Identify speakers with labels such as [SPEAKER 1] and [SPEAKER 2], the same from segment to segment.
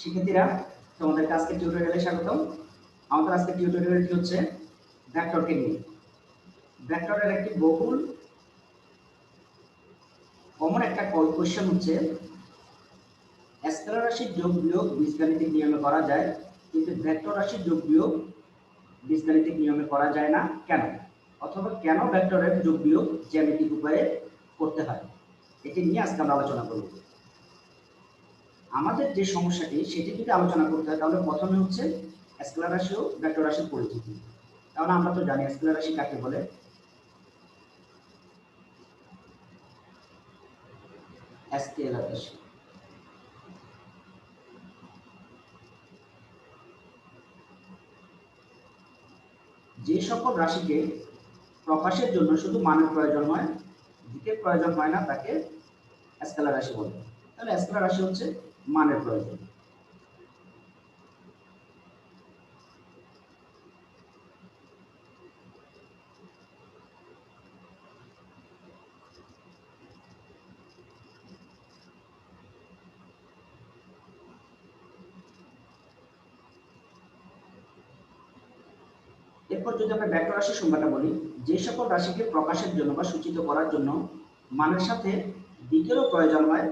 [SPEAKER 1] শিক্ষার্থীরা তোমাদেরকে আজকে টিউটোরিয়ালে স্বাগতম। আমাদের আজকে টিউটোরিয়ালটি হচ্ছে ভেক্টরকে নিয়ে ভেক্টরের একটি বহুল কমন একটা কোয়েশ্চেন হচ্ছে স্কেলার রাশির যোগ বিয়োগ বীজগাণিতিক নিয়মে করা যায়, কিন্তু ভেক্টর রাশির যোগ বিয়োগ বীজগাণিতিক নিয়মে করা যায় না। কেন? অথবা কেন ভেক্টরের যোগ বিয়োগ জ্যামিতিক উপায়ে করতে হয়? এটি নিয়ে আজকে আমরা আলোচনা করব। আমাদের যে সমস্যাটি সেটি যদি আলোচনা করতে হয়, তাহলে প্রথমে হচ্ছে স্কেলার রাশি ও ভেক্টর রাশির পরিচিতি। তাহলে আমরা তো জানি স্কেলার রাশি কাকে বলে। স্কেলার রাশি। যে সকল রাশিকে প্রকাশের জন্য শুধু মানের প্রয়োজন হয়, দিকের প্রয়োজন হয় না, তাকে স্কেলার রাশি বলে। তাহলে স্কেলার রাশি হচ্ছে মানের প্রয়োজন। এরপর যদি আমরা ভেক্টর রাশির সংজ্ঞাটা বলি, যে সকল রাশিকে প্রকাশের জন্য বা সূচিত করার জন্য মানের সাথে দিকেরও প্রয়োজন হয়,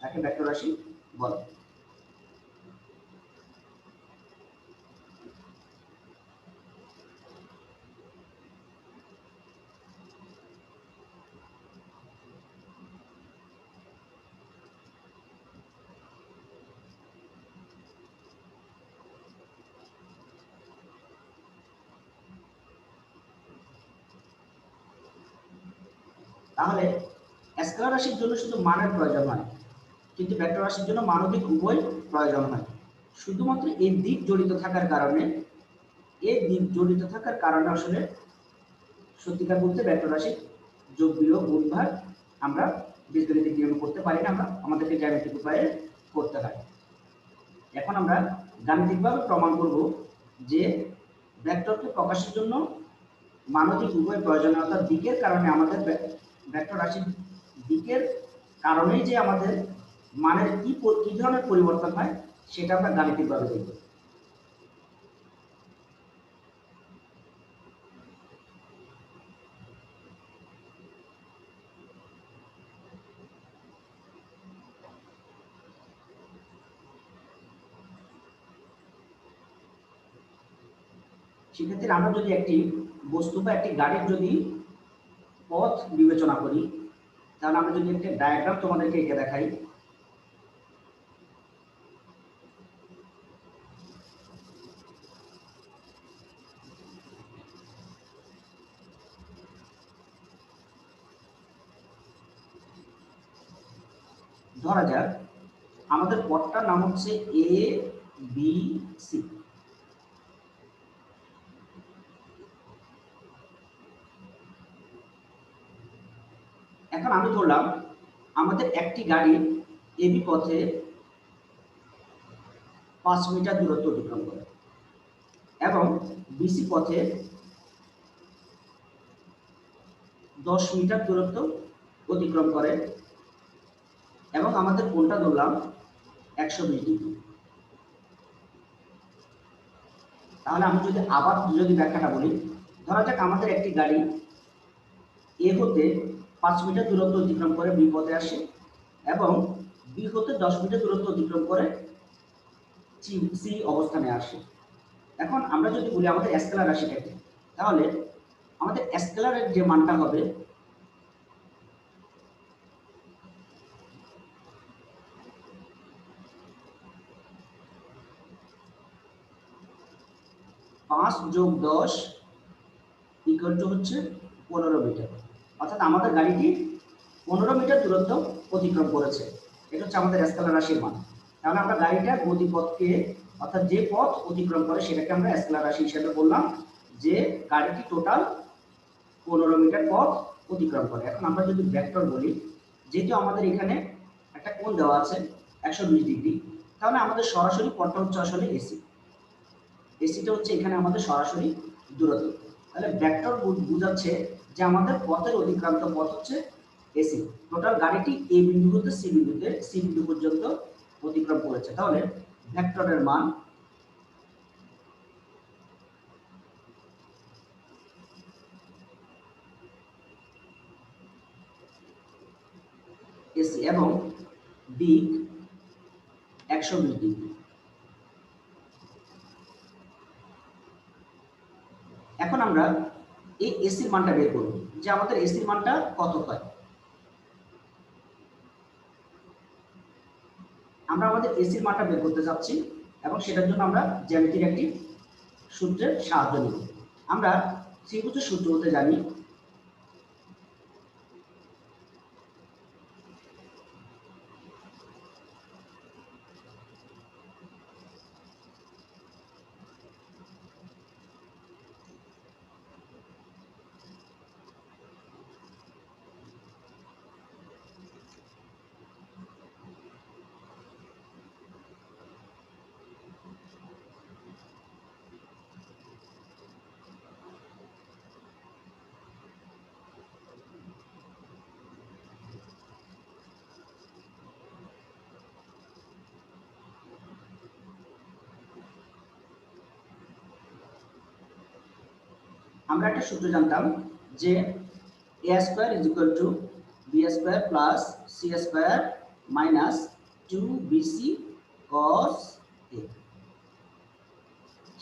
[SPEAKER 1] তাকে ভেক্টর রাশি বলে। তাহলে স্কেলার রাশির জন্য শুধু মানের প্রয়োজন হয়। কিন্তু ভেক্টর রাশির জন্য মানবিক উভয় প্রয়োজন হয়। শুধুমাত্র এই দিক জড়িত থাকার কারণে, এই দিক জড়িত থাকার কারণে আসলে সত্যিকার বলতে ভেক্টর রাশির যোগ বিয়োগ গুণভাগ আমরা বীজগণিতিক নিয়মে করতে পারি না, আমরা আমাদেরকে জ্যামিতিক উপায়ে করতে হয়। এখন আমরা গাণিতিকভাবে প্রমাণ করব যে ভেক্টরকে প্রকাশের জন্য মানবিক উভয় প্রয়োজনীয়তার দিকের কারণে আমাদের ভেক্টর রাশির দিকের কারণেই যে আমাদের মানের কি কি ধরনের পরিবর্তন হয়, সেটা আমরা গাণিতিকভাবে দেখব। সেক্ষেত্রে আমরা যদি একটি বস্তু বা একটি গাড়ির যদি পথ বিবেচনা করি, তাহলে আমরা যদি একটা ডায়াগ্রাম তোমাদেরকে এঁকে দেখাই। ধরা যাক, আমাদের পথটার নাম হচ্ছে এ বি সি এখন আমি ধরলাম, আমাদের একটি গাড়ি এবি পথে পাঁচ মিটার দূরত্ব অতিক্রম করে এবং বিসি পথে দশ মিটার দূরত্ব অতিক্রম করে। এবং আমাদের কোনটা ধরলাম? একশো বিশ। ডিগ্রি তাহলে আমি যদি আবার যদি ব্যাখ্যাটা বলি, ধরা যাক আমাদের একটি গাড়ি এ হতে পাঁচ মিটার দূরত্ব অতিক্রম করে বি পথে আসে এবং বি হতে দশ মিটার দূরত্ব অতিক্রম করে সি অবস্থানে আসে। এখন আমরা যদি বলি আমাদের স্কেলার রাশিটাকে, তাহলে আমাদের স্কেলারের যে মানটা হবে পাঁচ যোগ দশ ইকুয়াল হচ্ছে পনেরো মিটার অর্থাৎ আমাদের গাড়িটি পনেরো মিটার দূরত্ব অতিক্রম করেছে। এটা হচ্ছে আমাদের স্কেলার রাশির মান। তাহলে আমরা গাড়িটার গতিপথকে, অর্থাৎ যে পথ অতিক্রম করে সেটাকে আমরা স্কেলার রাশি হিসেবে বললাম, যে গাড়িটি টোটাল পনেরো মিটার পথ অতিক্রম করে। এখন আমরা যদি ভেক্টর বলি, যেহেতু আমাদের এখানে একটা কোণ দেওয়া আছে একশো বিশ ডিগ্রি তাহলে আমাদের সরাসরি পথটা হচ্ছে আসলে এসি এসিটা হচ্ছে এখানে আমাদের সরাসরি দূরত্ব। তাহলে ভেক্টর বোঝাচ্ছে যে আমাদের পথের অতিক্রান্ত পথ হচ্ছে এসি টোটাল গাড়িটি এ বিন্দু হতে সি বিন্দুতে সি বিন্দু পর্যন্ত অতিক্রম করেছে। তাহলে ভেক্টরের মান এসি এবং দিক একশো বিশ ডিগ্রি এখন আমরা এই এসির মানটা বের করব, যে আমাদের এসির মানটা কত হয়? আমরা আমাদের এসির মানটা বের করতে যাচ্ছি এবং সেটার জন্য আমরা জ্যামিতির একটি সূত্রের সাহায্য নেব। আমরা ত্রিভুজের সূত্র হতে জানি আমরা একটা সূত্র জানতাম যে A square is equal to B square plus C square minus two BC cos A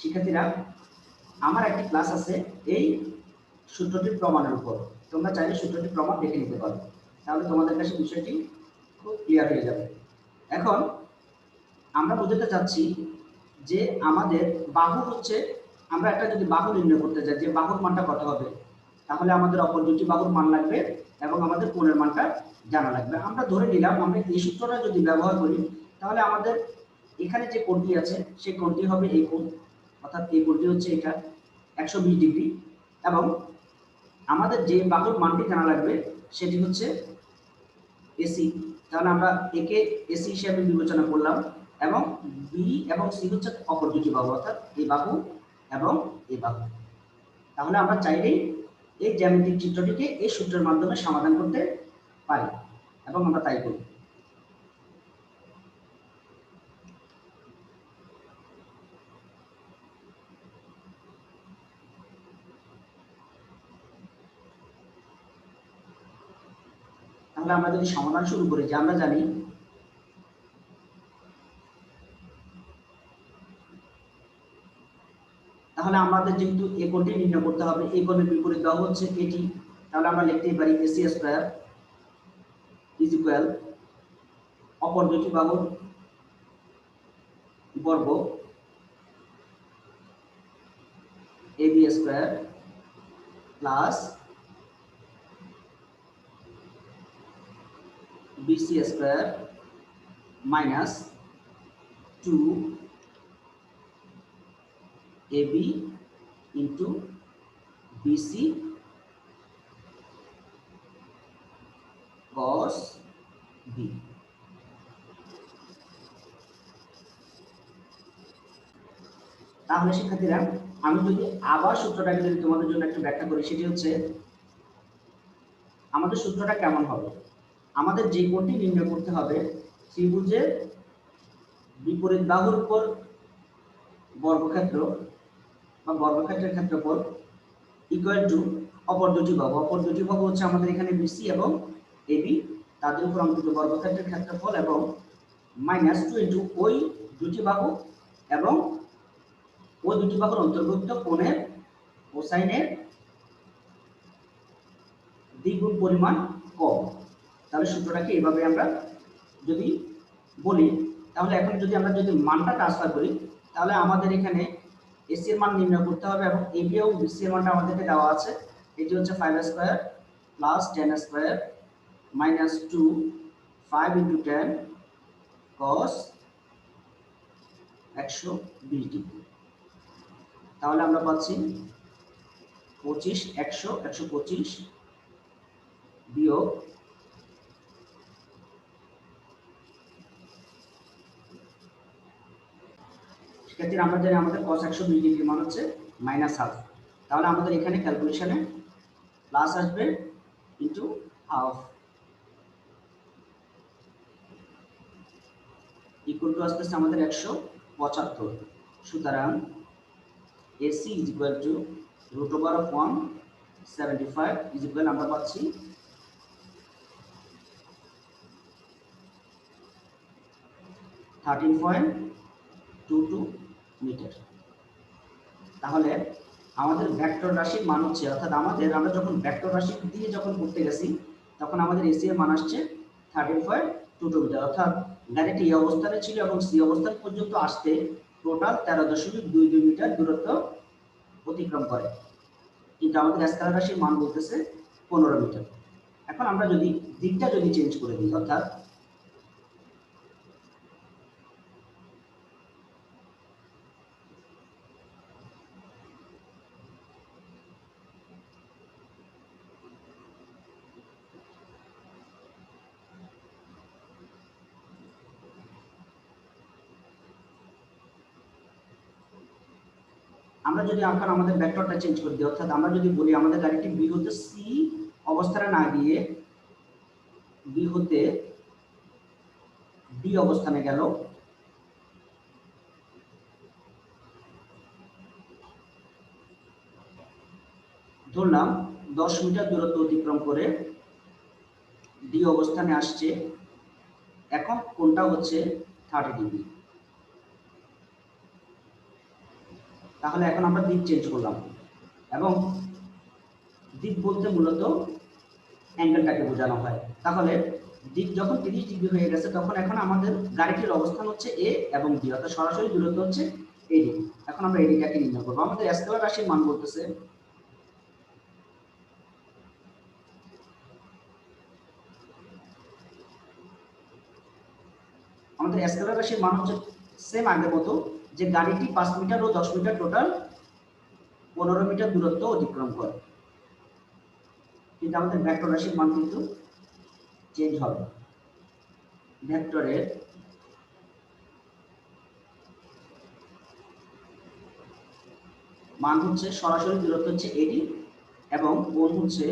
[SPEAKER 1] শিক্ষার্থীরা, আমার একটি ক্লাস আছে এই সূত্রটির প্রমাণের উপর। তোমরা চাইলে সূত্রটির প্রমাণ দেখে নিতে পারো। তাহলে তোমাদের কাছে বিষয়টি খুব ক্লিয়ার হয়ে যাবে। এখন আমরা বোঝাতে চাচ্ছি যে আমাদের বাহু হচ্ছে আমরা একটা যদি বাহু নির্ণয় করতে চাই যে বাহুর মানটা কত হবে? তাহলে আমাদের অপর দুটি বাহুর মান লাগবে এবং আমাদের কোণের মানটা জানা লাগবে। আমরা ধরে নিলাম, আমরা এই সূত্রটা যদি ব্যবহার করি, তাহলে আমাদের এখানে যে কোণটি আছে, সেই কোণটি হবে এই কোণ। অর্থাৎ এই কোণটি হচ্ছে এটা, একশো বিশ ডিগ্রি। এবং আমাদের যে বাহুর মানটি জানা লাগবে, সেটি হচ্ছে এসি তাহলে আমরা একে এসি হিসাবে বিবেচনা করলাম এবং বি এবং সি হচ্ছে অপর দুটি বাহু, অর্থাৎ এই বাহু এবং এই বাহু তাহলে আমরা চাইলেই এই জ্যামিতিক চিত্রটিকে এই সূত্রের মাধ্যমে সমাধান করতে পারি এবং আমরা তাই করি। তাহলে আমরা যদি সমাধান শুরু করি যে আমরা জানি তাহলে আমাদের যেহেতু এ কোণটি নির্ণয় করতে হবে এই কোণের বিপরীত বাহু হচ্ছে এটি তাহলে আমরা লিখতেই পারি এসি স্কোয়ার ইজ ইকুয়াল অপর দুটি বাহুর বর্গ A B square plus BC square minus two AB into BC cos B. তাহলে, শিক্ষার্থীরা, আমি যদি আবার সূত্রটাকে যদি তোমাদের জন্য একটু ব্যাখ্যা করি, সেটি হচ্ছে আমাদের সূত্রটা কেমন হবে আমাদের যে কোণটি নির্ণয় করতে হবে, ত্রিভুজের বিপরীত বাহুর উপর বর্গক্ষেত্র বা বর্গক্ষেত্রের ক্ষেত্রফল ইকুয়াল টু অপর দুটি বাহু। অপর দুটি বাহু হচ্ছে আমাদের এখানে বিসি এবং এবি তাদের উপর অঙ্কিত বর্গক্ষেত্রের ক্ষেত্রফল এবং মাইনাস টু ইন্টু ওই দুটি বাহু এবং ওই দুটি বাহুর অন্তর্ভুক্ত কোণের কোসাইনের দ্বিগুণ পরিমাণ কম। তাহলে সূত্রটাকে এভাবে আমরা যদি বলি, তাহলে এখন যদি আমরা যদি মানটা ট্রান্সফার করি, তাহলে আমাদের এখানে এসি এর মান নির্ণয় করতে হবে এবং এবি এবং বিসি এর মানটা আমাদেরকে দেওয়া আছে। এটি হচ্ছে five square plus ten square minus two five into ten cos একশো বিশ ডিগ্রি। তাহলে আমরা পাচ্ছি পঁচিশ, একশো একশো পঁচিশ বিয়োগ সেক্ষেত্রে আমরা জানি আমাদের cos একশো বিশ ডিগ্রি মান হচ্ছে মাইনাস হাফ তাহলে আমাদের এখানে ক্যালকুলেশনে প্লাস আসবে ইন্টু হাফ ইকুয়াল টু আসতেছে আমাদের একশো পঁচাত্তর। সুতরাং AC is equal to root over of one seventy five is equal আমরা পাচ্ছি thirteen point two two metre তাহলে আমাদের ভেক্টর রাশির মান হচ্ছে, অর্থাৎ আমাদের আমরা যখন ভেক্টর রাশি দিয়ে যখন করতে গেছি, তখন আমাদের এসি এর মান আসছে thirteen point two two metre অর্থাৎ গাড়িটি এই অবস্থানে ছিল এবং সি অবস্থান পর্যন্ত আসতে টোটাল তেরো দশমিক দুই দুই মিটার দূরত্ব অতিক্রম করে। কিন্তু আমাদের স্কেলার রাশির মান বলতেছে পনেরো মিটার এখন আমরা যদি দিকটা যদি চেঞ্জ করে দিই, অর্থাৎ আমরা যদি এখন আমাদের ভেক্টরটা চেঞ্জ করে দিই, অর্থাৎ আমরা যদি বলি আমাদের গাড়িটি বি হতে সি অবস্থানে না গিয়ে বি হতে ডি অবস্থানে গেল, ধরলাম দশ মিটার দূরত্ব অতিক্রম করে ডি অবস্থানে আসছে এখন কোনটা হচ্ছে থার্টি ডিগ্রি তাহলে এখন আমরা দিক চেঞ্জ করলাম। এবং দিক বলতে মূলত অ্যাঙ্গেলটাকে বোঝানো হয়। তাহলে দিক যখন তিরিশ ডিগ্রি হয়ে গেছে, তখন এখন আমাদের গাড়িটির অবস্থান হচ্ছে এ এবং ডি অর্থাৎ সরাসরি দূরত্ব হচ্ছে এডি এখন আমরা এডিটাকে নির্ণয় করব। আমাদের স্কেলার রাশির মান বলতেছে আমাদের স্কেলার রাশির মান হচ্ছে সেম আগের মতো যে গাড়িটি পাঁচ মিটার ও দশ মিটার টোটাল পনেরো মিটার দূরত্ব অতিক্রম করে। কিন্তু আমাদের ভেক্টর রাশির মান কিন্তু চেঞ্জ হবে। ভেক্টরের মান হচ্ছে সরাসরি দূরত্ব হচ্ছে এডি এবং কোণ হচ্ছে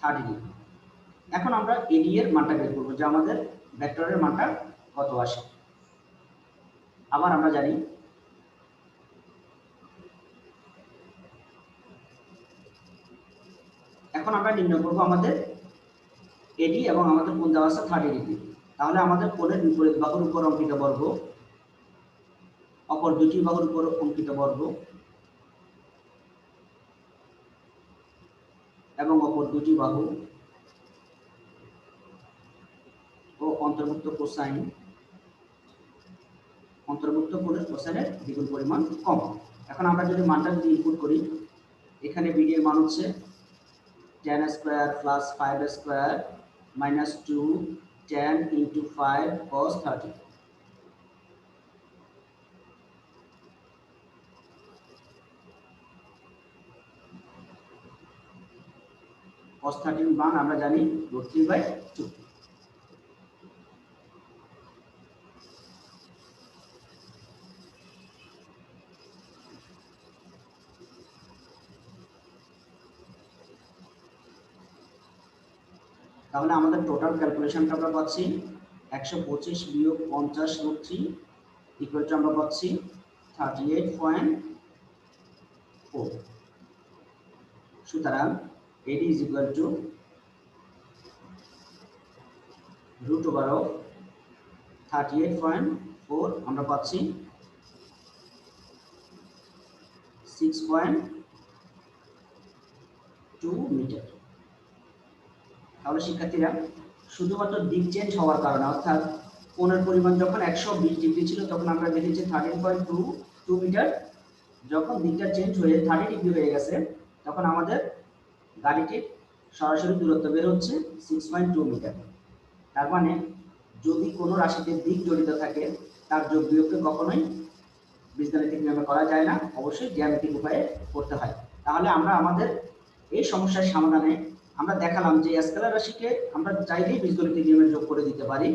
[SPEAKER 1] থার্টি এখন আমরা এডি এর মানটা বের করব, যে আমাদের ভেক্টরের মানটা কত আসে? আবার আমরা জানি এখন আমরা নির্ণয় করব আমাদের এডি এবং আমাদের কোন দেওয়া আছে থার্টি ডিগ্রি তাহলে আমাদের কোণের বিপরীত বাহুর উপর অঙ্কিত বর্গ, অপর দুটি বাহুর উপর অঙ্কিত বর্গ, এবং অপর দুটি বাহু ও অন্তর্ভুক্ত কোসাইন অন্তর্ভুক্ত কোণের কোসাইনের দ্বিগুণ পরিমাণ কম। এখন আমরা যদি মানটা যদি ইনপুট করি, এখানে বিডি এর মান হচ্ছে ten square plus five square minus two ten into five cos thirty cos 13 মান আমরা জানি root 3 by 2 তাহলে আমাদের টোটাল ক্যালকুলেশনটা আমরা পাচ্ছি একশো পঁচিশ বিয়োগ পঞ্চাশ রুট থ্রি ইকুয়াল টু আমরা পাচ্ছি থার্টি এইট পয়েন্ট ফোর সুতরাং এটি is equal to root over of thirty eight point four আমরা পাচ্ছি সিক্স পয়েন্ট টু মিটার তাহলে শিক্ষার্থীরা, শুধুমাত্র দিক চেঞ্জ হওয়ার কারণে, অর্থাৎ কোণের পরিমাণ যখন একশো বিশ ডিগ্রি ছিল, তখন আমরা দেখেছি thirteen point two two metre যখন দিকটা চেঞ্জ হয়ে থার্টি ডিগ্রি হয়ে গেছে, তখন আমাদের গাড়িটির সরাসরি দূরত্ব বের হচ্ছে সিক্স পয়েন্ট টু মিটার তার মানে যদি কোনো রাশিতে দিক জড়িত থাকে, তার যোগ বিয়োগকে কখনোই বীজগাণিতিক নিয়মে করা যায় না। অবশ্যই জ্যামিতিক উপায়ে করতে হয়। তাহলে আমরা আমাদের এই সমস্যার সমাধানে আমরা দেখালাম যে স্কেলার রাশিকে আমরা চাইলেই বীজগণিতিক নিয়মে যোগ করে দিতে পারি,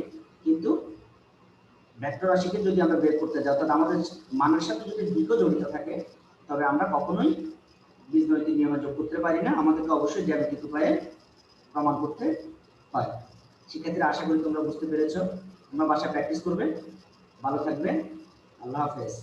[SPEAKER 1] কিন্তু ভেক্টর রাশিকে যদি আমরা বের করতে যাই অর্থাৎ আমাদের মানের সাথে যদি দিকও জড়িত থাকে, তবে আমরা কখনোই বীজগণিতিক নিয়মে যোগ করতে পারি না। আমাদেরকে অবশ্যই জ্যামিতিক উপায়ে প্রমাণ করতে হয়। শিক্ষার্থীরা আশা করি তোমরা বুঝতে পেরেছ। তোমরা বাসায় প্র্যাকটিস করবে। ভালো থাকবে। আল্লাহ হাফেজ।